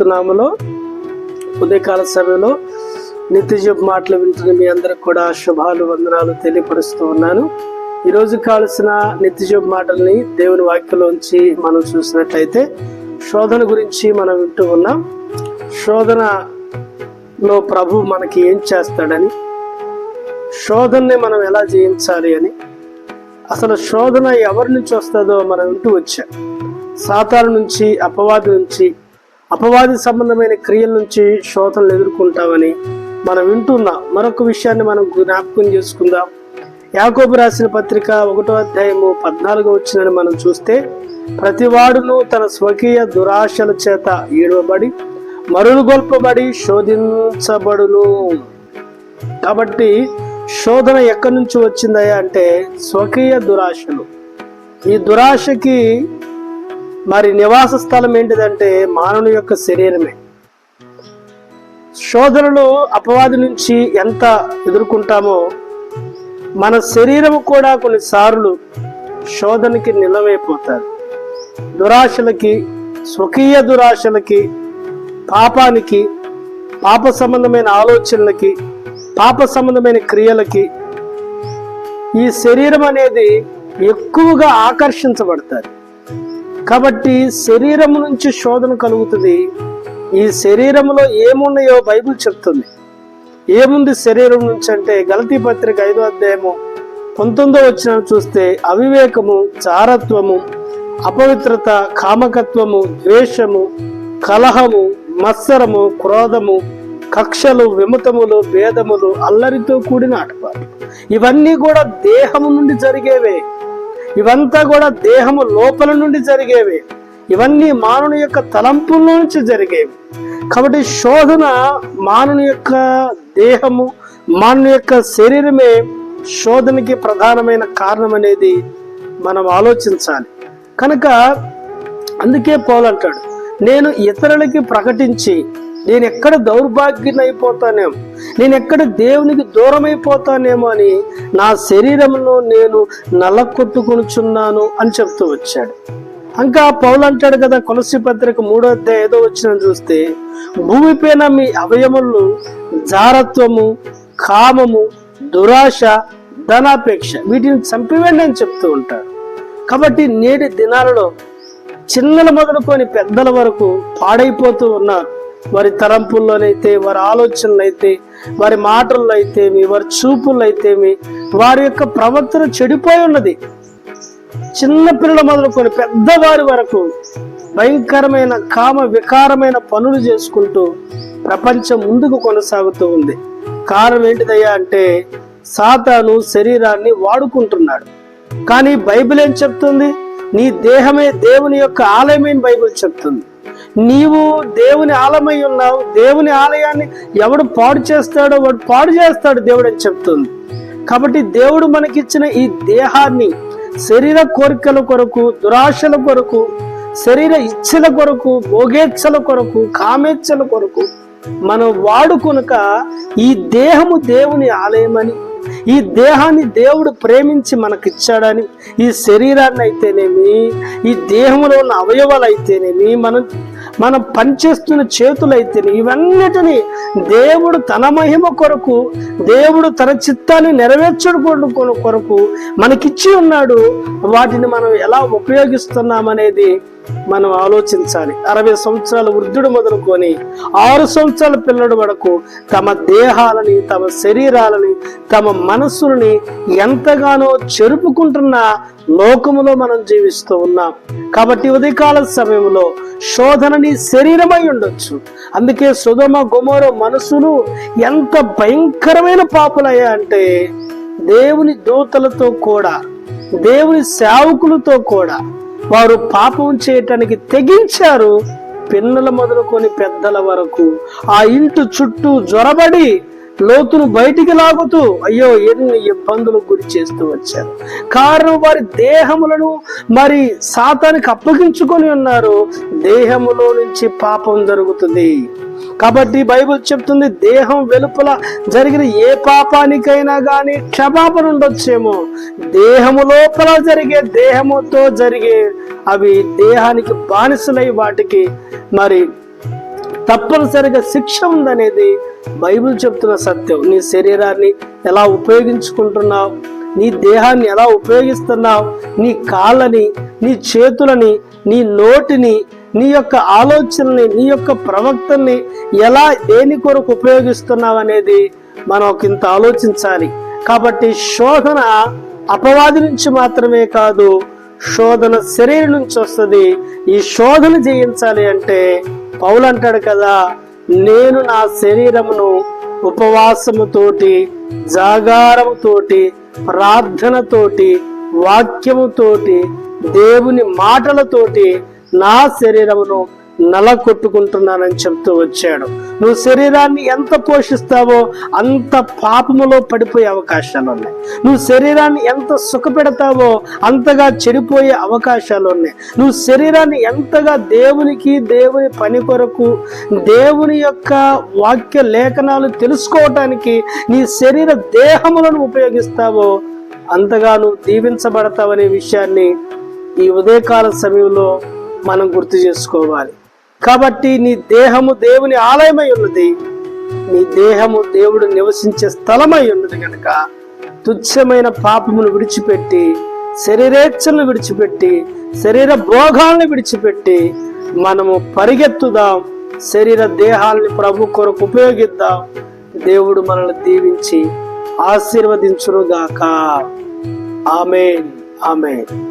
యేసుక్రీస్తు ఉదయకాల సమయంలో నిత్య మాటలు వింటున్న మీ అందరికి కూడా శుభాలు వందనాలు తెలియపరుస్తూ ఉన్నాను. ఈరోజు కావలసిన నిత్య మాటల్ని దేవుని వాక్యలోంచి మనం చూసినట్లయితే శోధన గురించి మనం వింటూ ఉన్నాం. శోధనలో ప్రభు మనకి ఏం చేస్తాడని శోధనని మనం ఎలా జయించాలి అని అసలు శోధన ఎవరి నుంచి వస్తుందో మనం వింటూ వచ్చాం. సాతాను నుంచి అపవాది నుంచి అపవాది సంబంధమైన క్రియల నుంచి శోధనలు ఎదుర్కొంటామని మనం వింటున్న మరొక విషయాన్ని మనం జ్ఞాపకం చేసుకుందాం. యాకోబు రాసిన పత్రిక ఒకటో అధ్యాయము పద్నాలుగో వచ్చినని మనం చూస్తే ప్రతివాడును తన స్వకీయ దురాశల చేత ఏడవబడి మరుగుగొల్పబడి శోధించబడును. కాబట్టి శోధన ఎక్కడి నుంచి వచ్చిందయ్యా అంటే స్వకీయ దురాశలు. ఈ దురాశకి మరి నివాస స్థలం ఏంటిదంటే మానవుని యొక్క శరీరమే. శోధనలు అపవాది నుంచి ఎంత ఎదుర్కొంటామో మన శరీరం కూడా కొన్నిసార్లు శోధనకి నిలవైపోతారు. దురాశలకి స్వకీయ దురాశలకి పాపానికి పాప సంబంధమైన ఆలోచనలకి పాప సంబంధమైన క్రియలకి ఈ శరీరం అనేది ఎక్కువగా ఆకర్షించబడతారు. కాబట్టి శరీరం నుంచి శోధన కలుగుతుంది. ఈ శరీరంలో ఏమున్నాయో బైబిల్ చెప్తుంది. ఏముంది శరీరం నుంచి అంటే గలతీ పత్రిక ఐదో అధ్యాయము పంతొమ్మిదో వచ్చిన చూస్తే అవివేకము చారత్వము అపవిత్రత కామకత్వము ద్వేషము కలహము మత్సరము క్రోధము కక్షలు విమతములు భేదములు అల్లరితో కూడిన ఆటపాటు ఇవన్నీ కూడా దేహము నుండి జరిగేవే. ఇవంతా కూడా దేహము లోపల నుండి జరిగేవి. ఇవన్నీ మానవుని యొక్క తలంపుల నుంచి జరిగేవి. కాబట్టి శోధన మానవుని యొక్క దేహము మానవుని యొక్క శరీరమే శోధనకి ప్రధానమైన కారణం అనేది మనం ఆలోచించాలి. కనుక అందుకే పోలంటాడు నేను ఇతరులకి ప్రకటించి నేను ఎక్కడ దౌర్భాగ్యనైపోతానేమో? నేను ఎక్కడ దేవునికి దూరం అయిపోతానేమో అని నా శరీరంలో నేను నల్లకొట్టుకొనుచున్నాను అని చెప్తూ వచ్చాడు. ఇంకా పౌలు అంటాడు కదా కొలసి పత్రిక మూడో అధ్యాయ ఏదో వచ్చిన చూస్తే భూమిపైన మీ అవయములు జారత్వము కామము దురాశ ధనాపేక్ష వీటిని చంపివేండి అని చెప్తూ ఉంటాడు. కాబట్టి నేటి దినాలలో చిన్నల మొదలుకొని పెద్దల వరకు పాడైపోతూ ఉన్నారు. వారి తలంపుల్లోనైతే వారి ఆలోచనలు అయితే వారి మాటల్లో అయితేమి వారి చూపుల్లో అయితేమి వారి యొక్క ప్రవర్తన చెడిపోయి ఉన్నది. చిన్న పిల్లల మొదలుకొని పెద్దవారి వరకు భయంకరమైన కామ వికారమైన పనులు చేసుకుంటూ ప్రపంచం ముందుకు కొనసాగుతూ ఉంది. కారణం ఏంటిదయ్యా అంటే సాతాను శరీరాన్ని వాడుకుంటున్నాడు. కానీ బైబిల్ ఏం చెప్తుంది? నీ దేహమే దేవుని యొక్క ఆలయమైన బైబిల్ చెప్తుంది. నీవు దేవుని ఆలమై ఉన్నావు. దేవుని ఆలయాన్ని ఎవడు పాడు చేస్తాడో వాడు పాడు చేస్తాడు దేవుడు అని చెప్తుంది. కాబట్టి దేవుడు మనకిచ్చిన ఈ దేహాన్ని శరీర కోరికల కొరకు దురాశల కొరకు శరీర ఇచ్చల కొరకు భోగేచ్ఛల కొరకు కామేచ్ఛల కొరకు మనం వాడుకొనక ఈ దేహము దేవుని ఆలయమని ఈ దేహాన్ని దేవుడు ప్రేమించి మనకిచ్చాడని ఈ శరీరాన్ని అయితేనేమి ఈ దేహంలో ఉన్న అవయవాలు అయితేనేమి మనం మనం పనిచేస్తున్న చేతులు ఇవన్నిటిని దేవుడు తన మహిమ కొరకు దేవుడు తన చిత్తాన్ని నెరవేర్చడం కొరకు మనకిచ్చి ఉన్నాడు. వాటిని మనం ఎలా ఉపయోగిస్తున్నామనేది మనం ఆలోచించాలి. అరవై సంవత్సరాల వృద్ధుడు మొదలుకొని ఆరు సంవత్సరాల పిల్లడు వరకు తమ దేహాలని తమ శరీరాలని తమ మనస్సులని ఎంతగానో చెరుపుకుంటున్న లోకములో మనం జీవిస్తూ ఉన్నాం. కాబట్టి ఉదయకాల సమయంలో శోధనని శరీరమై ఉండొచ్చు. అందుకే సుధమ గుమర మనసులు ఎంత భయంకరమైన పాపులయ్యా అంటే దేవుని దూతలతో కూడా దేవుని సేవకులతో కూడా వారు పాపం చేయటానికి తెగించారు. పిల్లల మొదలుకొని పెద్దల వరకు ఆ ఇంటి చుట్టూ జ్వరబడి లోతును బయటికి లాగుతూ అయ్యో ఎన్ని ఇబ్బందులకు గురి చేస్తూ వచ్చారు. కారణం వారి దేహములను మరి సాతానికి అప్పగించుకొని ఉన్నారు. దేహములో నుంచి పాపం జరుగుతుంది. కాబట్టి బైబిల్ చెప్తుంది దేహం వెలుపల జరిగిన ఏ పాపానికైనా కానీ క్షమాపణ ఉండొచ్చేమో. దేహము లోపల జరిగే దేహముతో జరిగే అవి దేహానికి బానిసలై వాటికి మరి తప్పనిసరిగా శిక్ష ఉందనేది బైబిల్ చెప్తున్న సత్యం. నీ శరీరాన్ని ఎలా ఉపయోగించుకుంటున్నావు? నీ దేహాన్ని ఎలా ఉపయోగిస్తున్నావు? నీ కాళ్ళని నీ చేతులని నీ నోటిని నీ యొక్క ఆలోచనని నీ యొక్క ప్రవక్తల్ని ఎలా దేని కొరకు ఉపయోగిస్తున్నావు అనేది మనం ఒక ఇంత ఆలోచించాలి. కాబట్టి శోధన అపవాది నుంచి మాత్రమే కాదు శోధన శరీరం నుంచి వస్తుంది. ఈ శోధన జయించాలి అంటే పౌలు అంటాడు కదా నేను నా శరీరమును ఉపవాసముతోటి జాగారముతోటి ప్రార్థనతోటి వాక్యముతోటి దేవుని మాటలతోటి నా శరీరమును నల కొట్టుకుంటున్నానని చెప్తూ వచ్చాడు. నువ్వు శరీరాన్ని ఎంత పోషిస్తావో అంత పాపములో పడిపోయే అవకాశాలు ఉన్నాయి. నువ్వు శరీరాన్ని ఎంత సుఖపెడతావో అంతగా చెడిపోయే అవకాశాలు ఉన్నాయి. నువ్వు శరీరాన్ని ఎంతగా దేవునికి దేవుని పని కొరకు దేవుని యొక్క వాక్య లేఖనాలు తెలుసుకోవటానికి నీ శరీర దేహములను ఉపయోగిస్తావో అంతగా నువ్వు దీవించబడతావనే విషయాన్ని ఈ ఉదయకాల సమయంలో మనం గుర్తు చేసుకోవాలి. కాబట్టి నీ దేహము దేవుని ఆలయమై ఉన్నది. నీ దేహము దేవుడు నివసించే స్థలమై ఉన్నది కనుక తుచ్చమైన పాపమును విడిచిపెట్టి శరీరేచ్ఛలను విడిచిపెట్టి శరీర భోగాలను విడిచిపెట్టి మనము పరిగెత్తుదాం. శరీర దేహాలని ప్రభు కొరకు ఉపయోగిద్దాం. దేవుడు మనల్ని దీవించి ఆశీర్వదించునుగాక. ఆమెన్. ఆమెన్.